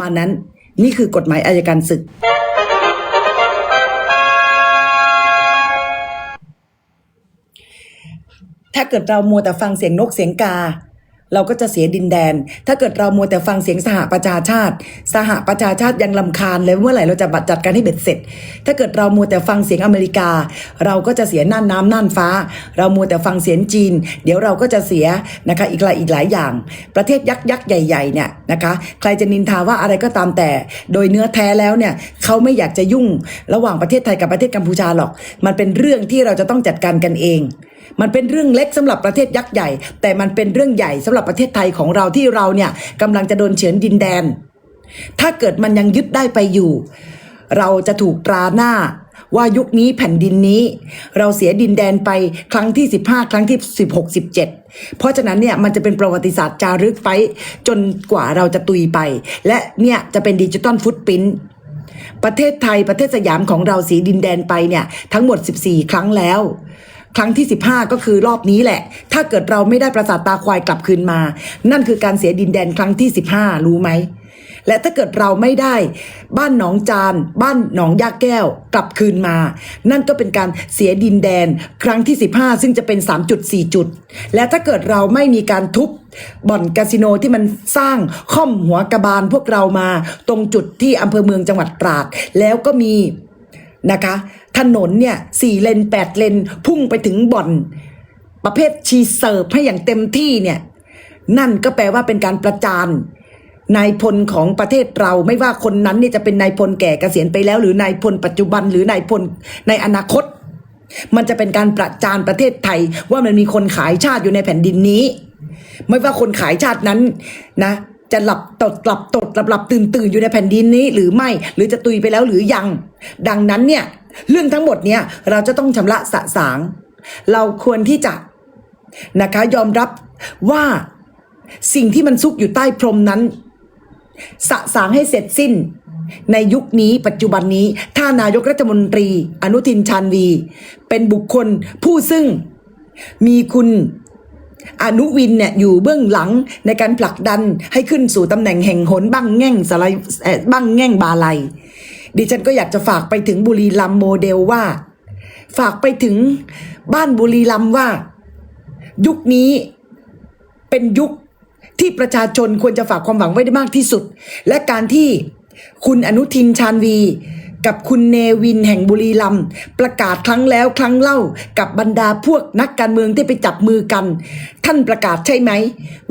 มานั้นนี่คือกฎหมายอายการศึก ถ้าเกิดเรามัวแต่ฟังเสียงนกเสียงกา เราก็จะเสียดินแดน ถ้าเกิดเรามัวแต่ฟังเสียงสหประชาชาติ สหประชาชาติยังลำคาญเลยเมื่อไหร่เราจะบัดจัดการให้เบ็ดเสร็จ ถ้าเกิดเรามัวแต่ฟังเสียงอเมริกา เราก็จะเสียน่านน้ำน่านฟ้า เรามัวแต่ฟังเสียงจีน เดี๋ยวเราก็จะเสียนะคะอีกหลายอีกหลายอย่าง ประเทศยักษ์ยักษ์ใหญ่ๆเนี่ยนะคะใครจะนินทาว่าอะไรก็ตามแต่ โดยเนื้อแท้แล้วเนี่ยเขาไม่อยากจะยุ่ง ระหว่างประเทศไทยกับประเทศกัมพูชาหรอก มันเป็นเรื่องที่เราจะต้องจัดการกันเอง มันเป็นเรื่องเล็กสำหรับประเทศยักษ์ใหญ่ แต่มันเป็นเรื่องใหญ่สำหรับประเทศไทยของเราที่เราเนี่ยกำลังจะโดนเฉือนดินแดน ถ้าเกิดมันยังยึดได้ไปอยู่ เราจะถูกตราหน้าว่ายุคนี้แผ่นดินนี้ เราเสียดินแดนไปครั้งที่ 15 ครั้งที่ 16 17 เพราะฉะนั้นเนี่ยมันจะเป็นประวัติศาสตร์จารึกไป จนกว่าเราจะตุยไป และเนี่ยจะเป็นดิจิตอลฟุตปรินประเทศไทยประเทศสยามของเราสีดินแดนไปเนี่ยทั้งหมด 14 ครั้งแล้ว ครั้งที่ 15 ก็คือรอบนี้แหละ ถ้าเกิดเราไม่ได้ประสาทตาควายกลับคืนมา นั่นคือการเสียดินแดนครั้งที่ 15 รู้ไหม และถ้าเกิดเราไม่ได้ บ้านหนองจาน บ้านหนองยาแก้วกลับคืนมา นั่นก็เป็นการเสียดินแดนครั้งที่ 15 ซึ่งจะเป็น 3.4 จุด และถ้าเกิดเราไม่มีการทุบบ่อนคาสิโนที่มันสร้างค่อมหัวกระบาลพวกเรามา ตรงจุดที่อำเภอเมืองจังหวัดตราด แล้วก็มีนะคะ ถนนเนี่ยสี่เลนแปดเลน พุ่งไปถึงบ่อน ประเภทชีเสิร์ฟให้อย่างเต็มที่เนี่ย นั่นก็แปลว่าเป็นการประจานนายพลของประเทศเราไม่ว่าคนนั้นเนี่ยจะเป็นนายพลแก่เกษียณไปแล้ว หรือนายพลปัจจุบันหรือนายพลในอนาคต มันจะเป็นการประจานประเทศไทยว่ามันมีคนขายชาติอยู่ในแผ่นดินนี้ ไม่ว่าคนขายชาตินั้นนะ จะหลับตดหลับตดหลับหลับตื่นตื่นอยู่ในแผ่นดินนี้ หรือไม่หรือจะตุยไปแล้วหรือยัง ดังนั้นเนี่ย เรื่องทั้งหมดเนี่ยเราจะต้องชำระสะสาง เราควรที่จะนะคะยอมรับว่าสิ่งที่มันซุกอยู่ใต้พรมนั้น สะสางให้เสร็จสิ้น ในยุคนี้ปัจจุบันนี้ถ้านายกรัฐมนตรี อนุทินชาญวี เป็นบุคคลผู้ซึ่งมีคุณอนุวินเนี่ยอยู่เบื้องหลังในการผลักดันให้ขึ้นสู่ตำแหน่งแห่งหนบ้างแง่งสไลเอ่อบ้างแง่งบาลัย ดิฉันก็อยากจะฝากไปถึงบุรีรัมโมเดลว่า ฝากไปถึงบ้านบุรีรัมว่า ยุคนี้เป็นยุคที่ประชาชนควรจะฝากความหวังไว้ได้มากที่สุด และการที่คุณอนุทินชาญวี กับคุณเนวินแห่งบุรีรัมย์ประกาศครั้งแล้วครั้งเล่ากับบรรดาพวกนักการเมืองที่ไปจับมือกัน ท่านประกาศใช่ไหม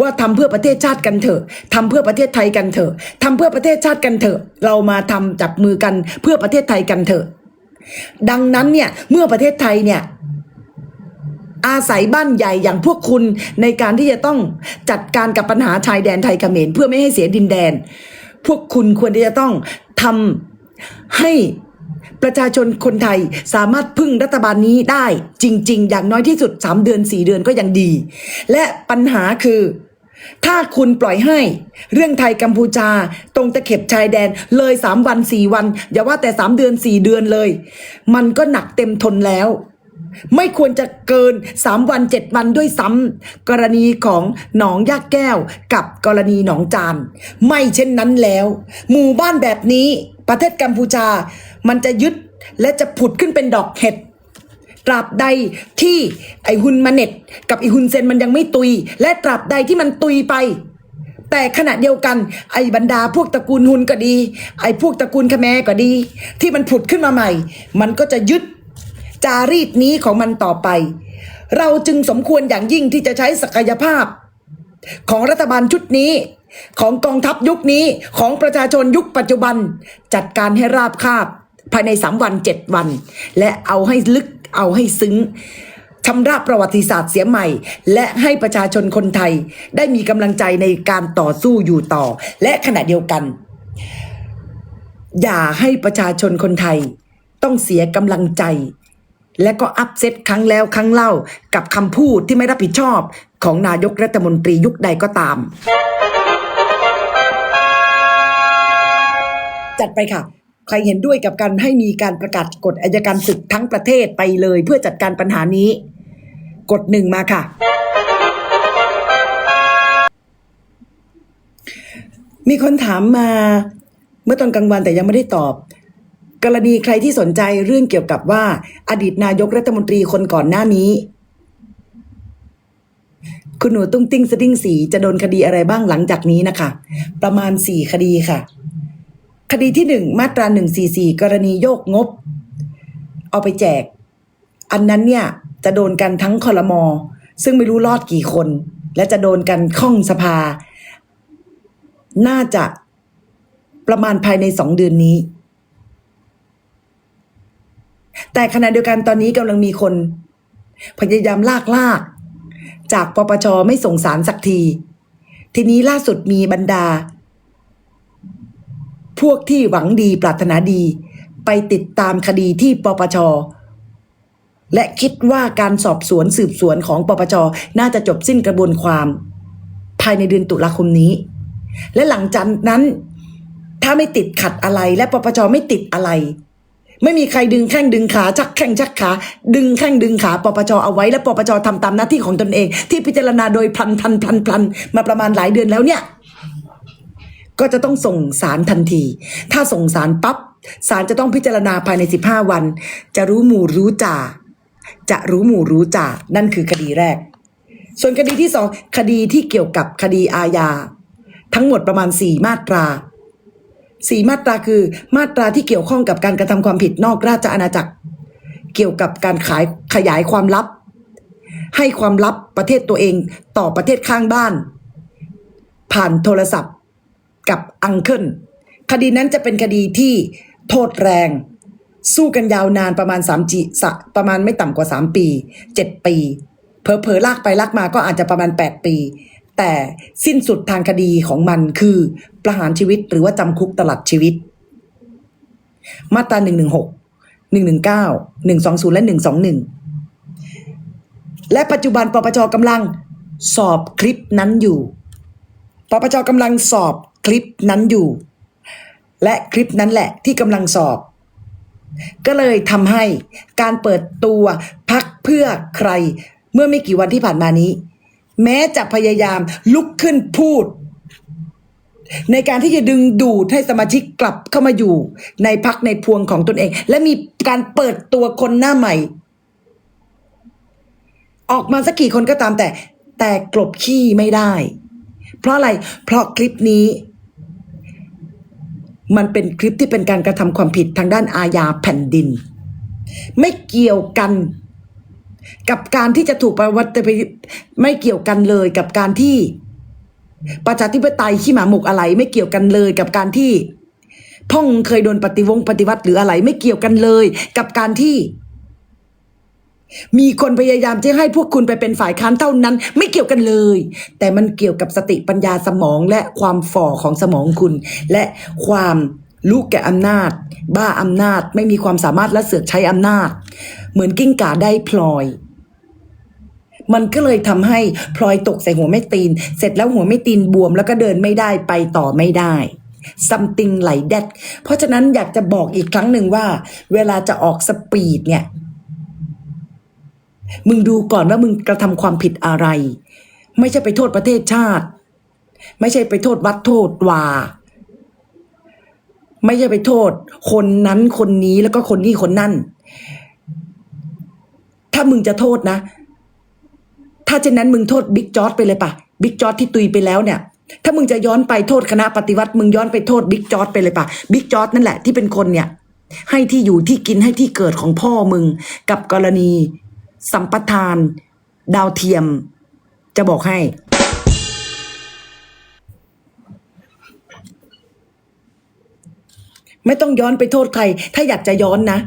ว่าทำเพื่อประเทศชาติกันเถอะทำเพื่อประเทศไทยกันเถอะทำเพื่อประเทศชาติกันเถอะ เรามาทำจับมือกันเพื่อประเทศไทยกันเถอะ ดังนั้นเนี่ยเมื่อประเทศไทยเนี่ยอาศัยบ้านใหญ่อย่างพวกคุณในการที่จะต้องจัดการกับปัญหาชายแดนไทยเขมรเพื่อไม่ให้เสียดินแดน พวกคุณควรที่จะต้องทำ ให้ประชาชนคนไทยสามารถพึ่งรัฐบาลนี้ได้จริง ๆ อย่างน้อยที่สุด 3 เดือน 4 เดือนก็ยังดี และปัญหาคือ ถ้าคุณปล่อยให้ เรื่องไทยกัมพูชา ตรงตะเข็บชายแดนเลย 3 วัน 4 วัน อย่าว่าแต่ 3 เดือน 4 เดือนเลย มันก็หนักเต็มทนแล้ว ไม่ควรจะเกิน 3 วัน 7 วันด้วยซ้ำกรณีของหนองยากแก้วกับกรณีหนองจาน ไม่เช่นนั้นแล้ว หมู่บ้านแบบนี้ ประเทศกัมพูชา มันจะยึดและจะผุดขึ้นเป็นดอกเห็ดตราบใดที่ไอฮุนมาเน็ต กับไอฮุนเซนมันยังไม่ตุย และตราบใดที่มันตุยไป แต่ขณะเดียวกัน ไอบรรดาพวกตระกูลฮุนก็ดี ไอพวกตระกูลคแมก็ดี ที่มันผุดขึ้นมาใหม่ มันก็จะยึดจารีตนี้ของมันต่อไป เราจึงสมควรอย่างยิ่งที่จะใช้ศักยภาพ ของรัฐบาลชุดนี้ ของกองทัพยุคนี้ของประชาชนยุคปัจจุบัน จัดการให้ราบคาบ ภายในสามวันเจ็ดวัน และเอาให้ลึกเอาให้ซึ้งชำระประวัติศาสตร์เสียใหม่ และให้ประชาชนคนไทย ได้มีกำลังใจในการต่อสู้อยู่ต่อ และขณะเดียวกัน อย่าให้ประชาชนคนไทย ต้องเสียกำลังใจ และก็อัพเซตครั้งแล้วครั้งเล่า กับคำพูดที่ไม่รับผิดชอบของนายกรัฐมนตรียุคใดก็ตาม จัดไปค่ะ ใครเห็นด้วยกับการให้มีการประกาศกฎอายการศึกทั้งประเทศไปเลย เพื่อจัดการปัญหานี้ กดหนึ่งมาค่ะ มีคนถามมาเมื่อตอนกลางวันแต่ยังไม่ได้ตอบ กรณีใครที่สนใจเรื่องเกี่ยวกับว่า อดีตนายกรัฐมนตรีคนก่อนหน้านี้ คุณหนูตุ้งติ้งสติ้งสีจะโดนคดีอะไรบ้างหลังจากนี้นะคะ ประมาณสี่คดีค่ะ คดีที่หนึ่งมาตราหนึ่งสี่สี่กรณีโยกงบ เอาไปแจก อันนั้นเนี่ยจะโดนกันทั้งคอรมอ ซึ่งไม่รู้รอดกี่คน และจะโดนกันข้องสภา น่าจะประมาณภายในสองเดือนนี้ แต่ขณะเดียวกันตอนนี้กำลังมีคน พยายามลากลาก จากปปชไม่ส่งสารสักที ทีนี้ล่าสุดมีบรรดา พวกที่หวังดีปรารถนาดี ไปติดตามคดีที่ปปช และคิดว่าการสอบสวนสืบสวนของปปช น่าจะจบสิ้นกระบวนความ ภายในเดือนตุลาคมนี้ และหลังจากนั้น ถ้าไม่ติดขัดอะไรและปปชไม่ติดอะไร ไม่มีใครดึงแข้งดึงขาชักแข้งชักขาดึงแข้งดึงขาปปชเอาไว้และปปชทำตามหน้าที่ของตนเอง ที่พิจารณาโดยพลันพลันพลันพลันมาประมาณหลายเดือนแล้วเนี่ย ก็จะต้องส่งสารทันที ถ้าส่งสารปั๊บสารจะต้องพิจารณาภายใน 15 วัน จะรู้หมู่รู้จ่า จะรู้หมู่รู้จ่า นั่นคือคดีแรก ส่วนคดีที่สองคดีที่เกี่ยวกับคดีอาญา ทั้งหมดประมาณ 4 มาตราสี่มาตราคือมาตราที่เกี่ยวข้องกับการกระทำความผิดนอกราชอาณาจักร เกี่ยวกับการขายขยายความลับ ให้ความลับประเทศตัวเองต่อประเทศข้างบ้าน ผ่านโทรศัพท์ กับอังเคิลคดีนั้นจะเป็นคดีที่โทษแรง สู้กันยาวนานประมาณ3จีสะประมาณไม่ต่ำกว่า 3 ปี 7 ปีเผลอๆลากไปลากมาก็อาจจะประมาณ 8 ปี แต่สิ้นสุดทางคดีของมันคือประหารชีวิตหรือว่าจำคุกตลอดชีวิต มาตรา 116 119 120 และ 121 และปัจจุบันปปชกำลังสอบคลิปนั้นอยู่ ปปชกำลังสอบ คลิปนั้นอยู่ และคลิปนั้นแหละที่กำลังสอบ ก็เลยทำให้การเปิดตัวพักเพื่อใคร เมื่อไม่กี่วันที่ผ่านมานี้ แม้จะพยายามลุกขึ้นพูด ในการที่จะดึงดูดให้สมาชิกกลับเข้ามาอยู่ ในพักในพวงของตนเอง และมีการเปิดตัวคนหน้าใหม่ ออกมาสักกี่คนก็ตามแต่แต่กลบขี้ไม่ได้ เพราะอะไร เพราะคลิปนี้ มันเป็นคลิปที่เป็นการกระทำความผิดทางด้านอาญาแผ่นดิน ไม่เกี่ยวกันกับการที่จะถูกประวัติไม่เกี่ยวกันเลยกับการที่ ประชาธิปไตยขี้หมาหมกอะไร ไม่เกี่ยวกันเลยกับการที่ พ่องเคยโดนปฏิวงปฏิวัติหรืออะไร ไม่เกี่ยวกันเลย กับการที่ มีคนพยายามจะให้พวกคุณไปเป็นฝ่ายค้านเท่านั้น ไม่เกี่ยวกันเลย แต่มันเกี่ยวกับสติปัญญาสมองและความฝ่อของสมองคุณ และความรู้แก่อำนาจ บ้าอำนาจไม่มีความสามารถและเสือกใช้อำนาจ เหมือนกิ้งก่าได้พลอย มันก็เลยทำให้พลอยตกใส่หัวไม่ตีน เสร็จแล้วหัวไม่ตีนบวมแล้วก็เดินไม่ได้ไปต่อไม่ได้ something like that เพราะฉะนั้นอยากจะบอกอีกครั้งหนึ่งว่า เวลาจะออกสปีดเนี่ย มึงดูก่อนว่ามึงกระทำความผิดอะไร ไม่ใช่ไปโทษประเทศชาติ ไม่ใช่ไปโทษวัดโทษวาไม่ใช่ไปโทษ คนนั้นคนนี้แล้วก็คนนี้คนนั่น ถ้ามึงจะโทษนะ ถ้าเช่นนั้นมึงโทษบิ๊กจอร์ดไปเลยปะบิ๊กจอร์ดที่ตุยไปแล้วเนี่ย ถ้ามึงจะย้อนไปโทษคณะปฏิวัติ มึงย้อนไปโทษบิ๊กจอร์ดไปเลยปะบิ๊กจอร์ดนั่นแหละที่เป็นคนเนี่ย ให้ที่อยู่ที่กินให้ที่เกิดของพ่อมึงกับกรณี สัมปทาน ดาวเทียม จะบอกให้ ไม่ต้องย้อนไปโทษใคร ถ้าอยากจะย้อนนะ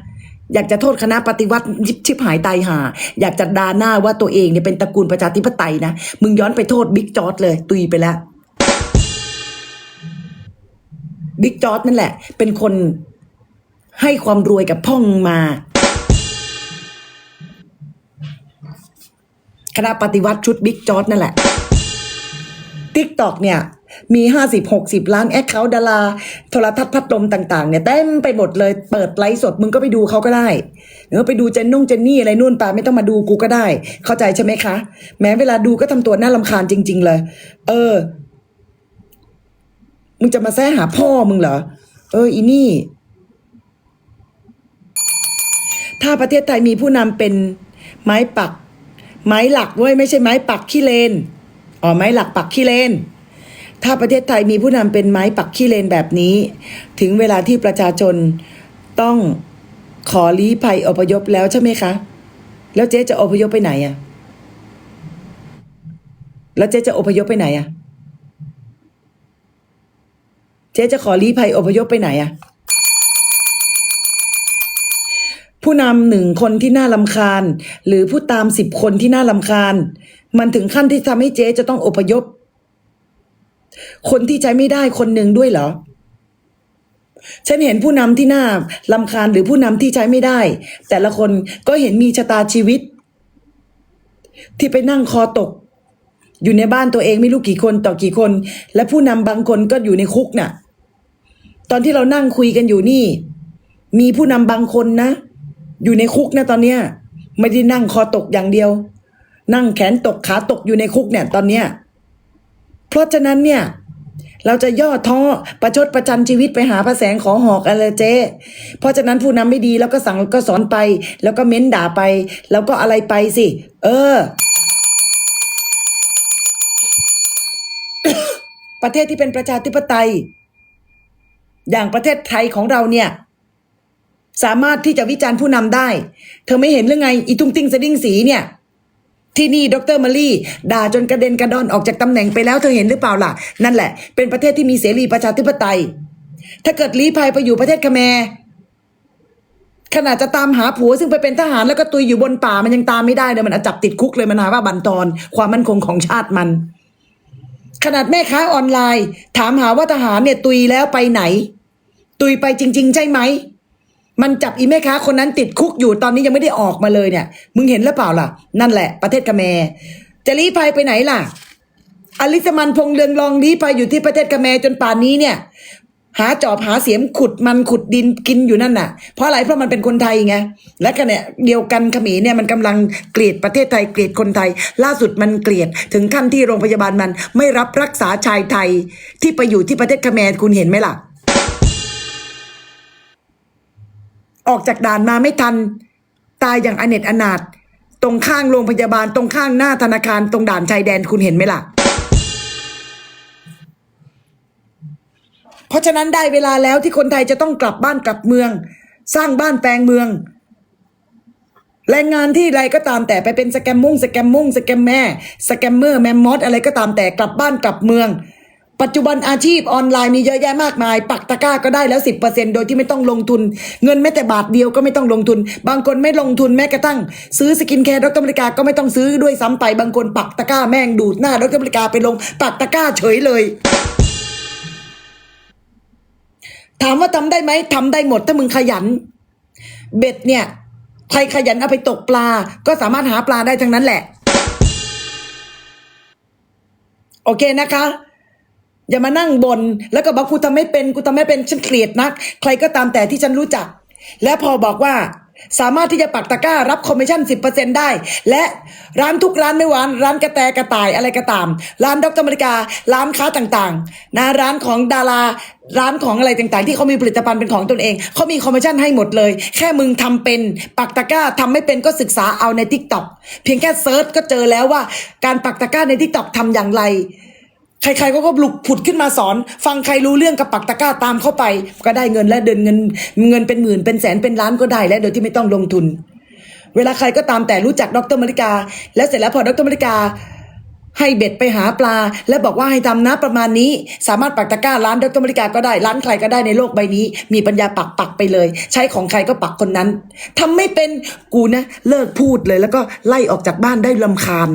อยากจะโทษคณะปฏิวัติยิบชิบหายตายหา อยากจะดาหน้าว่าตัวเองเนี่ยเป็นตระกูลประชาธิปไตยนะ มึงย้อนไปโทษบิ๊กจอร์ดเลย ตุยไปแล้วบิ๊กจอร์ดนั่นแหละ เป็นคนให้ความรวยกับพ่องมา คณะปฏิวัติชุดบิ๊กจอร์ดนั่นแหละทิกตอกเนี่ยมีห้าสิบหกสิบล้านแอคเคาท์ดารา โทรทัศน์พัดลมต่างๆเนี่ยเต็มไปหมดเลยเปิดไลฟ์สดมึงก็ไปดูเขาก็ได้หรือไปดูเจนนุ่งเจนนี่อะไรนู่นปาไม่ต้องมาดูกูก็ได้ เข้าใจใช่ไหมคะ แม้เวลาดูก็ทำตัวน่าลำคาญจริง ๆ เลย เออ มึงจะมาแซะหาพ่อมึงเหรอ เออ อีนี่ ถ้าประเทศไทยมีผู้นำเป็นไม้ปัก ไม้หลักเว้ยไม่ใช่ไม้ปักขี้เลนอ๋อไม้หลักปักขี้เลน ถ้าประเทศไทยมีผู้นำเป็นไม้ปักขี้เลนแบบนี้ ถึงเวลาที่ประชาชนต้องขอลี้ภัยอพยพแล้วใช่ไหมคะ แล้วเจ๊จะอพยพไปไหนอะแล้วเจ๊จะอพยพไปไหนอะเจ๊จะขอลี้ภัยอพยพไปไหนอะ ผู้นำหนึ่งคนที่น่าลำคาญ หรือผู้ตามสิบคนที่น่าลำคาญ มันถึงขั้นที่ทำให้เจ๊จะต้องอพยพ คนที่ใช้ไม่ได้คนหนึ่งด้วยเหรอ ฉันเห็นผู้นำที่น่าลำคาญหรือผู้นำที่ใช้ไม่ได้ แต่ละคนก็เห็นมีชะตาชีวิต ที่ไปนั่งคอตก อยู่ในบ้านตัวเองไม่รู้กี่คนต่อกี่คน และผู้นำบางคนก็อยู่ในคุกน่ะ ตอนที่เรานั่งคุยกันอยู่นี่ มีผู้นำบางคนนะ อยู่ในคุกนะตอนเนี้ย ไม่ได้นั่งคอตกอย่างเดียว นั่งแขนตกขาตกอยู่ในคุกเนี่ย ตอนเนี้ย เพราะฉะนั้นเนี่ย เราจะย่อท้อประชดประจันชีวิตไปหาพระแสงขอหอกอะไรเจ๊เพราะฉะนั้นผู้นำไม่ดีแล้วก็สั่งก็สอนไป แล้วก็เม้นด่าไป แล้วก็อะไรไปสิ เออ ประเทศที่เป็นประชาธิปไตย อย่างประเทศไทยของเราเนี่ย สามารถที่จะวิจารณ์ผู้นำได้ เธอไม่เห็นเรื่องไง อีตุ้งติ้งสะดิ้งสีเนี่ย ที่นี่ดรมารีด่าจนกระเด็นกระดอนออกจากตำแหน่งไปแล้วเธอเห็นหรือเปล่าล่ะ นั่นแหละ เป็นประเทศที่มีเสรีประชาธิปไตย ถ้าเกิดลี้ภัยไปอยู่ประเทศคแมร์ขนาดจะตามหาผัวซึ่งไปเป็นทหารแล้วก็ตุยอยู่บนป่ามันยังตามไม่ได้เลยมันอาจับติดคุกเลยมันหาว่าบันทอนความมั่นคงของชาติมัน ขนาดแม่ค้าออนไลน์ ถามหาว่าทหารเนี่ยตุยแล้วไปไหน ตุยไปจริง ๆ ใช่ไหม มันจับอีแม่ค้าคนนั้นติดคุกอยู่ตอนนี้ยังไม่ได้ออกมาเลยเนี่ย มึงเห็นหรือเปล่าล่ะ นั่นแหละ ประเทศกะแมจะลี้ภัยไปไหนล่ะ อลิสมันพงเรืองรองลี้ภัยอยู่ที่ประเทศกะแมจนป่านนี้เนี่ย หาจอบหาเสียมขุดมันขุดดินกินอยู่นั่นน่ะ เพราะอะไรเพราะมันเป็นคนไทยไงและกันเนี่ยเดียวกันขมรเนี่ยมันกำลังเกลียดประเทศไทยเกลียดคนไทย ล่าสุดมันเกลียดถึงขั้นที่โรงพยาบาลมันไม่รับรักษาชายไทย ที่ไปอยู่ที่ประเทศเขมรคุณเห็นไหมล่ะ ออกจากด่านมาไม่ทัน ตายอย่างอเนจอนาถตรงข้างโรงพยาบาลตรงข้างหน้าธนาคารตรงด่านชายแดนคุณเห็นไหมล่ะ เพราะฉะนั้นได้เวลาแล้วที่คนไทยจะต้องกลับบ้านกลับเมือง สร้างบ้านแปลงเมือง แรงงานที่ไรก็ตามแต่ไปเป็นสแกมมุ่งสแกมมุ่งสแกมแม่สแกมเมอร์แมมมอสอะไรก็ตามแต่กลับบ้านกลับเมือง ปัจจุบันอาชีพออนไลน์มีเยอะแยะมากมาย ปักตะกร้าก็ได้แล้วสิบเปอร์เซ็นโดยที่ไม่ต้องลงทุน เงินแม้แต่บาทเดียวก็ไม่ต้องลงทุน บางคนไม่ลงทุนแม้กระทั่ง ซื้อสกินแคร์ดรอเมริกาก็ไม่ต้องซื้อด้วยซ้ำไปบางคนปักตะกร้าแม่งดูดหน้าดรอเมริกาไปลง ปักตะกร้าเฉยเลย ถามว่าทำได้ไหมทำได้หมดถ้ามึงขยัน เบ็ดเนี่ยใครขยันเอาไปตกปลา ก็สามารถหาปลาได้ทั้งนั้นแหละ โอเคนะคะ อย่ามานั่งบน แล้วก็บอกกูทำไม่เป็นกูทำไม่เป็นฉันเกลียดนัก ใครก็ตามแต่ที่ฉันรู้จัก และพอบอกว่าสามารถที่จะปักตะกร้ารับคอมมิชชั่นสิบเปอร์เซ็นได้ และร้านทุกร้านไม่หวาน ร้านกระแตกระต่ายอะไรก็ตาม ร้านดรอเมริกา ร้านค้าต่างๆ นะ ร้านของดารา ร้านของอะไรต่างๆ ที่เขามีผลิตภัณฑ์เป็นของตนเอง เขามีคอมมิชชั่นให้หมดเลย แค่มึงทำเป็น ปักตะกร้าทำไม่เป็นก็ศึกษาเอาในทิกตอกเพียงแค่เซิร์ชก็เจอแล้วว่า การปักตะกร้าในทิกตอกทำอย่างไร ใครๆก็ก็ลุกผุดขึ้นมาสอน ฟังใครรู้เรื่องกับปักตะกร้าตามเข้าไป ก็ได้เงินและเดินเงินเงินเป็นหมื่นเป็นแสนเป็นล้านก็ได้และโดยที่ไม่ต้องลงทุน เวลาใครก็ตามแต่รู้จักดรมาริกา แล้วเสร็จแล้วพอดรมาริกา ให้เบ็ดไปหาปลา และบอกว่าให้ทำนะประมาณนี้ สามารถปักตะกร้าร้านดรมาริกาก็ได้ร้านใครก็ได้ในโลกใบนี้ มีปัญญาปักปักไปเลย ใช้ของใครก็ปักคนนั้นทำไม่เป็นกูนะ เลิกพูดเลย แล้วก็ไล่ออกจากบ้านได้ลำคาญ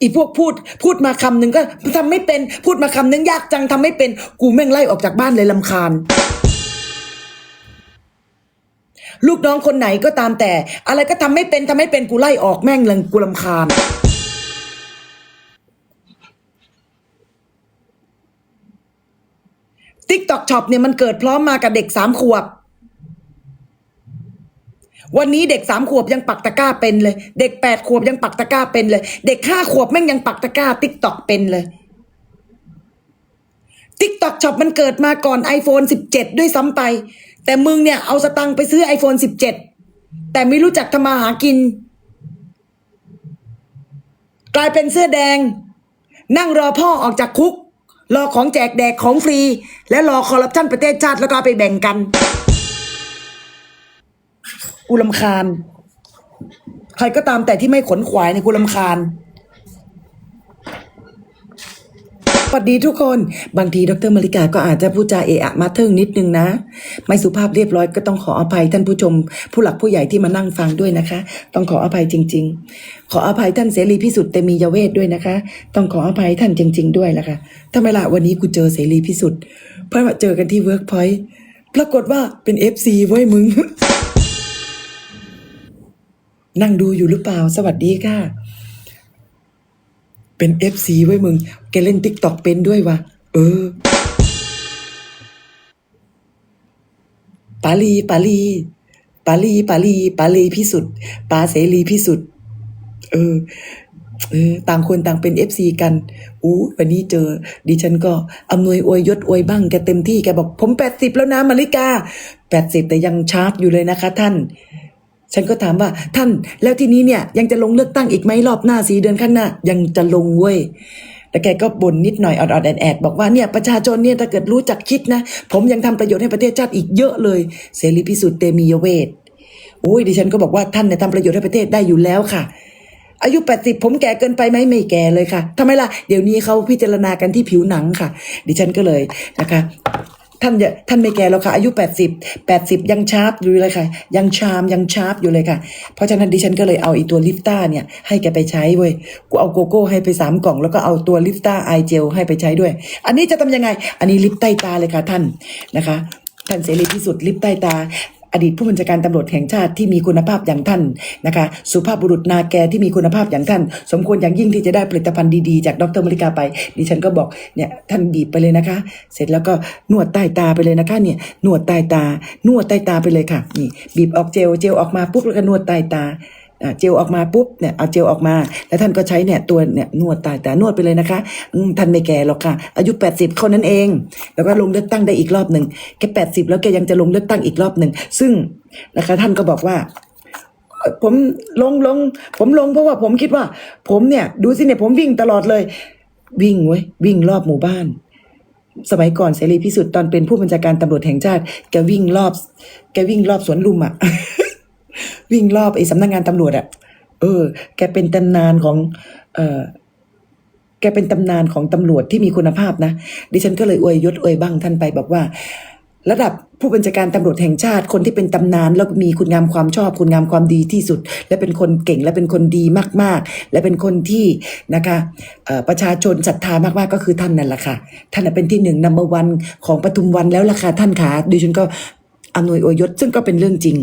อีพวกพูดพูดมาคำหนึ่งก็ทำไม่เป็นพูดมาคำหนึ่งยากจังทำไม่เป็น กูแม่งไล่ออกจากบ้านเลยลำคาญ ลูกน้องคนไหนก็ตามแต่ อะไรก็ทำไม่เป็นทำไม่เป็นกูไล่ออกแม่งเลยกูลำคาญ ติ๊กตอกช็อปเนี่ยมันเกิดพร้อมมากับเด็กสามขวบ วันนี้เด็กสามขวบยังปักตะกร้าเป็นเลย เด็กแปดขวบยังปักตะกร้าเป็นเลย เด็กห้าขวบแม่งยังปักตะกร้าติ๊กตอกเป็นเลย TikTok Shop มันเกิดมาก่อน iPhone 17 ด้วยซ้ำไป แต่มึงเนี่ยเอาสตังค์ไปซื้อ iPhone 17 แต่ไม่รู้จักทำมาหากิน กลายเป็นเสื้อแดง นั่งรอพ่อออกจากคุก รอของแจกแดกของฟรี และรอคอร์รัปชันประเทศชาติแล้วก็ไปแบ่งกัน กูลำคาญ ใครก็ตามแต่ที่ไม่ขนขวายในยกูลำคาญสวัสดีทุกคนบางทีดรมาริกาก็อาจจะพูดจาเอะอะมาเทิงนิดนึงนะ ไม่สุภาพเรียบร้อยก็ต้องขออภัยท่านผู้ชม ผู้หลักผู้ใหญ่ที่มานั่งฟังด้วยนะคะ ต้องขออภัยจริง ๆ ขออภัยท่านเสรีพิสุทธิ์เตมียเวทด้วยนะคะ ต้องขออภัยท่านจริง ๆ ด้วยละคะทำไมล่ะวันนี้กูเจอเสรีพิสุทธิ์เพราะว่าเจอกันที่เวิร์กพอยต์ปรากฏว่าเป็นเอฟซีไว้ยมึง นั่งดูอยู่หรือเปล่า สวัสดีค่ะ เป็นเอฟซีไว้มึง แกเล่นติ๊กตอกเป็นด้วยวะ เออ ปาลีปาลี ปาลีปาลี ปาลีพิสุทธิ์ปาเสรีพิสุทธิ์เออเออต่างคนต่างเป็นเอฟซีกัน อู้วันนี้เจอ ดิฉันก็อำนวยอวยยศอวยบ้างแกเต็มที่แกบอกผมแปดสิบแล้วนะมาริกาแปดสิบแต่ยังชาร์จอยู่เลยนะคะท่าน ฉันก็ถามว่าท่านแล้วทีนี้เนี่ยยังจะลงเลือกตั้งอีกไหมรอบหน้าสีเดือนข้างหน้า ยังจะลงเว้ยแต่แกก็บ่นนิดหน่อยออดๆแอดๆบอกว่าเนี่ยประชาชนเนี่ยถ้าเกิดรู้จักคิดนะ ผมยังทำประโยชน์ให้ประเทศชาติอีกเยอะเลย เสรีพิสุทธิ์เตมียเวทโอ้ยดิฉันก็บอกว่าท่านเนี่ยทำประโยชน์ให้ประเทศได้อยู่แล้วค่ะ อายุ80ผมแก่เกินไปไหมไม่แก่เลยค่ะทำไมล่ะเดี๋ยวนี้เขาพิจารณากันที่ผิวหนังค่ะ ดิฉันก็เลยนะคะ ท่านอย่าท่านไม่แก่แล้วค่ะ อายุ 80 80 ยังชาร์ปอยู่เลยค่ะ ยังชามยังชาร์ปอยู่เลยค่ะ เพราะฉะนั้นดิฉันก็เลยเอาอีตัวลิฟต้าเนี่ย ให้แกไปใช้เว้ยกูเอาโกโก้ให้ไปสามกล่อง แล้วก็เอาตัวลิฟต้าไอเจลให้ไปใช้ด้วย อันนี้จะทำยังไง อันนี้ลิฟใต้ตาเลยค่ะท่านนะคะท่านเสรีพิสุทธิ์ลิฟใต้ตา อดีตผู้บัญชาการตำรวจแห่งชาติที่มีคุณภาพอย่างท่านนะคะ สุภาพบุรุษนาแกที่มีคุณภาพอย่างท่าน สมควรอย่างยิ่งที่จะได้ผลิตภัณฑ์ดีๆจากดรมริกาไป ดิฉันก็บอกเนี่ยท่านบีบไปเลยนะคะ เสร็จแล้วก็นวดใต้ตาไปเลยนะคะเนี่ยนวดใต้ตานวดใต้ตาไปเลยค่ะนี่บีบออกเจลเจลออกมาปุ๊บแล้วก็นวดใต้ตา เจลออกมาปุ๊บเนี่ยเอาเจลออกมา แล้วท่านก็ใช้เนี่ยตัวเนี่ยนวดใต้ตานวดไปเลยนะคะท่านไม่แก่หรอกค่ะ อายุ 80เท่านั้นเอง แล้วก็ลงเลือกตั้งได้อีกรอบหนึ่งแก80แล้วแกยังจะลงเลือกตั้งอีกรอบหนึ่งซึ่งนะคะท่านก็บอกว่าผมลงลง ผมลงเพราะว่าผมคิดว่า ผมเนี่ย ดูสิเนี่ยผมวิ่งตลอดเลย วิ่งเว้ยวิ่งรอบหมู่บ้าน สมัยก่อนเสรีพิสุทธิ์ตอนเป็นผู้บัญชาการตำรวจแห่งชาติแกวิ่งรอบ แกวิ่งรอบสวนลุมอะ วิ่งรอบไอ้สำนักงานตำรวจอะเออ แกเป็นตำนานของ เออแกเป็นตำนานของตำรวจที่มีคุณภาพนะ ดิฉันก็เลยอวยยศอวยบ้างท่านไปบอกว่า ระดับผู้บัญชาการตำรวจแห่งชาติ คนที่เป็นตำนานแล้วมีคุณงามความชอบ คุณงามความดีที่สุด และเป็นคนเก่งและเป็นคนดีมาก ๆ และเป็นคนที่นะคะเอ่อประชาชนศรัทธามาก ๆ ก็คือท่านนั่นแหละค่ะ ท่านเป็นที่หนึ่งนัมเบอร์วันของปทุมวันแล้วล่ะค่ะท่านขาดิฉันก็อำนวยอวยยศซึ่งก็เป็นเรื่องจริง